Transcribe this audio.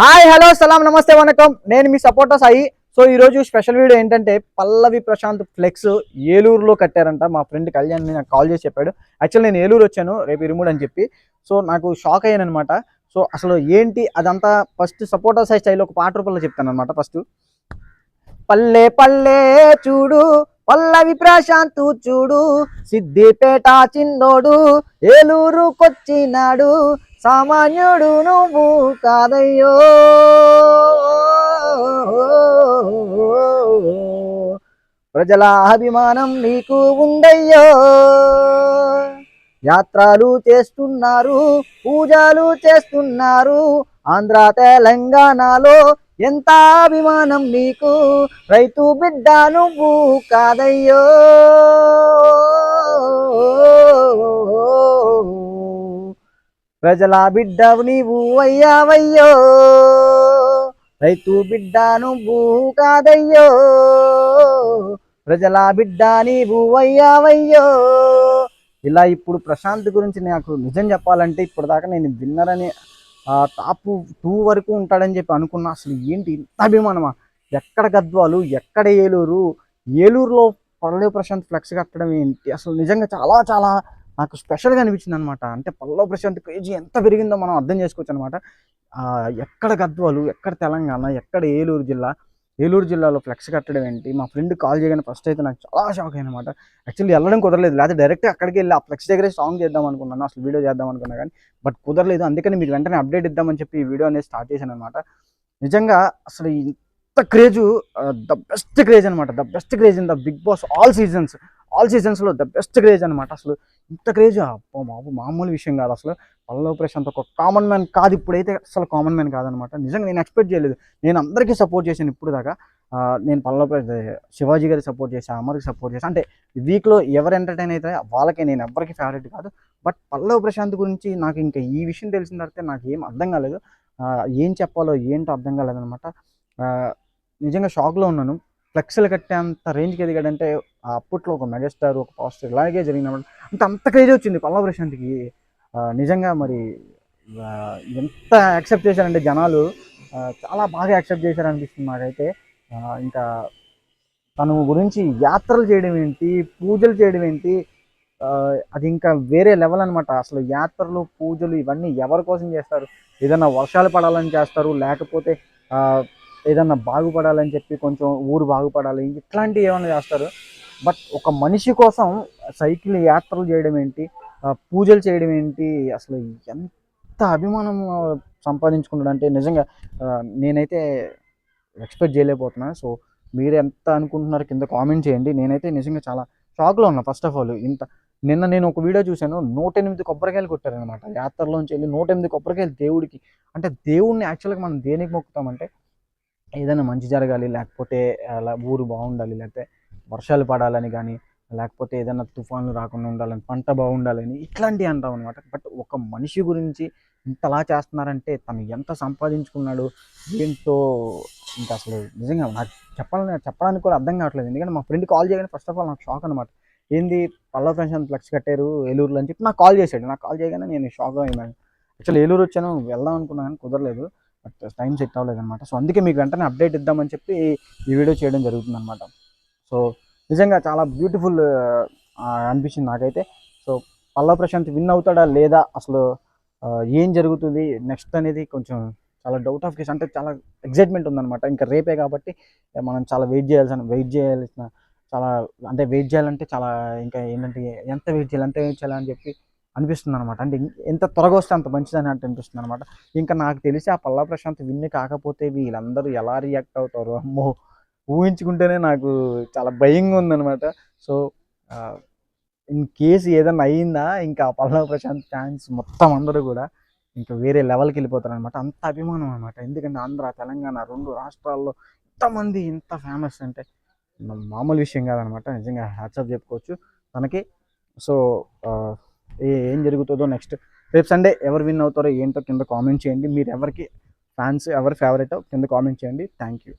Hi hello సలాం నమస్తే వనకం. నేను మీ సపోర్టర్ సాయి. సో ఈరోజు స్పెషల్ వీడియో ఏంటంటే పల్లవి ప్రశాంత్ ఫ్లెక్స్ ఏలూరులో కట్టారంట. మా ఫ్రెండ్ కళ్యాణ్ నాకు కాల్ చేసి చెప్పాడు. యాక్చువల్ నేను ఏలూరు వచ్చాను రేపు ఇరుముడు అని చెప్పి. సో నాకు షాక్ అయ్యాను అనమాట సో అసలు ఏంటి అదంతా? ఫస్ట్ సపోర్టర్ సాయి స్టైల్ ఒక పాట రూపంలో చెప్తాను అనమాట ఫస్ట్. పల్లె పల్లె చూడు. పల్లవి ప్రశాంత్ చూడు. సిద్దిపేట చిన్నోడు ఏలూరుకొచ్చినాడు. సామాన్యుడు నువ్వు కాదయ్యో. ప్రజల అభిమానం నీకు ఉందయ్యో. యాత్రలు చేస్తున్నారు పూజలు చేస్తున్నారు ఆంధ్ర తెలంగాణలో ఎంత అభిమానం నీకు. రైతు బిడ్డ నువ్వు కాదయ్యో. ప్రజల బిడ్డవు నీవు అయ్యావయ్యో. రైతు బిడ్డ నువ్వు కాదయ్యో. ప్రజల బిడ్డ నీవు అయ్యావయ్యో. ఇలా ఇప్పుడు ప్రశాంత్ గురించి నాకు నిజం చెప్పాలంటే ఇప్పుడు దాకా నేను అని టాప్ టూ వరకు ఉంటాడని చెప్పి అనుకున్నా. అసలు ఏంటి ఇంత అభిమానమా? ఎక్కడ గద్వాలు? ఎక్కడ ఏలూరు? ఏలూరులో పల్లవి ప్రశాంత్ ఫ్లెక్స్ కట్టడం ఏంటి? అసలు నిజంగా చాలా చాలా నాకు స్పెషల్గా అనిపించింది అనమాట అంటే పల్లవ ప్రశాంత్ క్రేజీ ఎంత పెరిగిందో మనం అర్థం చేసుకోవచ్చు అనమాట ఎక్కడ గద్వాలు ఎక్కడ తెలంగాణ ఎక్కడ ఏలూరు జిల్లా ఏలూరు జిల్లాలో ఫ్లెక్స్ కట్టడం ఏంటి? మా ఫ్రెండ్ కాల్ చేయగానే ఫస్ట్ అయితే నాకు చాలా షాక్ అనమాట యాక్చువల్లీ వెళ్ళడం కుదరలేదు. లేదా డైరెక్ట్ అక్కడికి వెళ్ళి ఆ ఫ్లెక్స్ దగ్గరే సాంగ్ చేద్దాం అనుకున్నాను. అసలు వీడియో చేద్దాం అనుకున్నా కానీ బట్ కుదరలేదు. అందుకని మీకు వెంటనే అప్డేట్ ఇద్దామని చెప్పి ఈ వీడియో అనేది స్టార్ట్ చేశాను అనమాట నిజంగా అసలు ఇంత క్రేజు ద బెస్ట్ క్రేజ్ అనమాట the best craze in the Bigg Boss all seasons. All సీజన్స్లో the best craze అనమాట అసలు. ఇంత క్రేజ్? అబ్బో బాబు మామూలు విషయం కాదు అసలు. పల్లవ ప్రశాంత్ ఒక కామన్ మ్యాన్ కాదు ఇప్పుడైతే అసలు కామన్ మ్యాన్ కాదనమాట నిజంగా నేను ఎక్స్పెక్ట్ చేయలేదు. నేను అందరికీ సపోర్ట్ చేశాను ఇప్పుడు దాకా. నేను పల్లవ ప్ర- శివాజీ గారికి సపోర్ట్ చేశాను అమర్కి సపోర్ట్ చేశాను అంటే వీక్లో ఎవరు ఎంటర్టైన్ అయితే వాళ్ళకే నేను ఎవరికి ఫేవరెట్ కాదు. బట్ పల్లవ ప్రశాంత్ గురించి నాకు ఇంకా ఈ విషయం తెలిసిన తర్వాత నాకు ఏం అర్థం కాలేదు. ఏం చెప్పాలో ఏంటో అర్థం కాలేదనమాట నిజంగా షాక్లో ఉన్నాను. ఫ్లెక్స్లు కట్టేంత రేంజ్కి ఎదిగాడంటే అప్పట్లో ఒక మెగాస్టార్ ఒక పాస్టర్ ఇలాగే జరిగినప్పుడు అంత అంత క్రేజ్ వచ్చింది పల్లవ ప్రశాంత్కి. నిజంగా మరి ఎంత యాక్సెప్ట్ చేశారంటే జనాలు చాలా బాగా యాక్సెప్ట్ చేశారనిపిస్తుంది నాకైతే ఇంకా తను గురించి యాత్రలు చేయడం ఏంటి పూజలు చేయడం ఏంటి అది ఇంకా వేరే లెవెల్ అనమాట అసలు యాత్రలు పూజలు ఇవన్నీ ఎవరి కోసం చేస్తారు? ఏదైనా వర్షాలు పడాలని చేస్తారు? లేకపోతే ఏదన్నా బాగుపడాలని చెప్పి కొంచెం ఊరు బాగుపడాలి ఇట్లాంటివి ఏమైనా చేస్తారు. బట్ ఒక మనిషి కోసం సైకిల్ యాత్రలు చేయడం ఏంటి పూజలు చేయడం ఏంటి అసలు ఎంత అభిమానం సంపాదించుకున్నాడు అంటే నిజంగా నేనైతే ఎక్స్పెక్ట్ చేయలేకపోతున్నా సో మీరు ఎంత అనుకుంటున్నారు కింద కామెంట్ చేయండి. నేనైతే నిజంగా చాలా షాక్లో ఉన్నా. ఫస్ట్ ఆఫ్ ఆల్ ఇంత నిన్న నేను ఒక వీడియో చూశాను. నూట ఎనిమిది కొబ్బరికాయలు కొట్టారనమాట యాత్రలోంచి వెళ్ళి నూట ఎనిమిది కొబ్బరికాయలు దేవుడికి. అంటే దేవుడిని యాక్చువల్గా మనం దేనికి మొక్కుతామంటే ఏదైనా మంచి జరగాలి లేకపోతే అలా ఊరు బాగుండాలి లేకపోతే వర్షాలు పడాలని కానీ లేకపోతే ఏదైనా తుఫాన్లు రాకుండా ఉండాలని పంట బాగుండాలని ఇట్లాంటివి అంటాం అనమాట బట్ ఒక మనిషి గురించి ఇంతలా చేస్తున్నారంటే తను ఎంత సంపాదించుకున్నాడు ఏంటో ఇంకా అసలు నిజంగా నాకు చెప్పాలని చెప్పడానికి కూడా అర్థం కావట్లేదు. ఎందుకంటే మా ఫ్రెండ్ కాల్ చేయగానే ఫస్ట్ ఆఫ్ ఆల్ నాకు షాక్ అనమాట ఏంది పల్లవ ప్రశాంత్ ఫ్లెక్స్ కట్టారు ఏలూరులో అని చెప్పి నాకు కాల్ చేశాడు. నాకు కాల్ చేయగానే నేను షాక్ అయినాను యాక్చువల్లీ ఏలూరు వచ్చాను వెళ్దాం అనుకున్నాను కానీ కుదరలేదు. బట్ టైం uh, సెట్ అవ్వలేదన్నమాట సో అందుకే మీకు వెంటనే అప్డేట్ ఇద్దామని చెప్పి ఈ వీడియో చేయడం జరుగుతుంది అనమాట సో నిజంగా చాలా బ్యూటిఫుల్ uh, అనిపించింది నాకైతే. సో పల్లవ ప్రశాంత్ విన్ అవుతాడా లేదా అసలు ఏం జరుగుతుంది నెక్స్ట్ అనేది కొంచెం చాలా డౌట్ ఆఫ్ కేస్ అంటే చాలా ఎగ్జైట్మెంట్ ఉందన్నమాట. ఇంకా రేపే కాబట్టి మనం చాలా వెయిట్ చేయాల్సిన వెయిట్ చేయాల్సిన చాలా అంటే వెయిట్ చేయాలంటే చాలా ఇంకా ఏంటంటే ఎంత వెయిట్ చేయాలి ఎంత వెయిట్ చేయాలని చెప్పి అనిపిస్తుంది అనమాట అంటే ఎంత త్వరగా వస్తే అంత మంచిదని అంటే అనిపిస్తుంది అనమాట ఇంకా నాకు తెలిసి ఆ పల్లా ప్రశాంత్ విన్ కాకపోతే వీళ్ళందరూ ఎలా రియాక్ట్ అవుతారు అమ్మో ఊహించుకుంటేనే నాకు చాలా భయంగా ఉందనమాట సో ఇన్ కేసు ఏదైనా అయిందా ఇంకా ఆ పల్లవ ప్రశాంత్ ఫ్యాన్స్ మొత్తం అందరూ కూడా ఇంకా వేరే లెవెల్కి వెళ్ళిపోతారు అనమాట అంత అభిమానం అనమాట ఎందుకంటే ఆంధ్ర తెలంగాణ రెండు రాష్ట్రాల్లో ఇంతమంది ఇంత ఫేమస్ అంటే మామూలు విషయం కాదనమాట నిజంగా హ్యాట్సాప్ చెప్పుకోవచ్చు తనకి. సో జరుగుతుందో నెక్స్ట్ రేపు సండే ఎవరు విన్ అవుతారో ఏంటో కింద కామెంట్ చేయండి. మీరు ఎవరికి ఫ్యాన్స్ ఎవరి ఫేవరెటో కింద కామెంట్ చేయండి. Thank you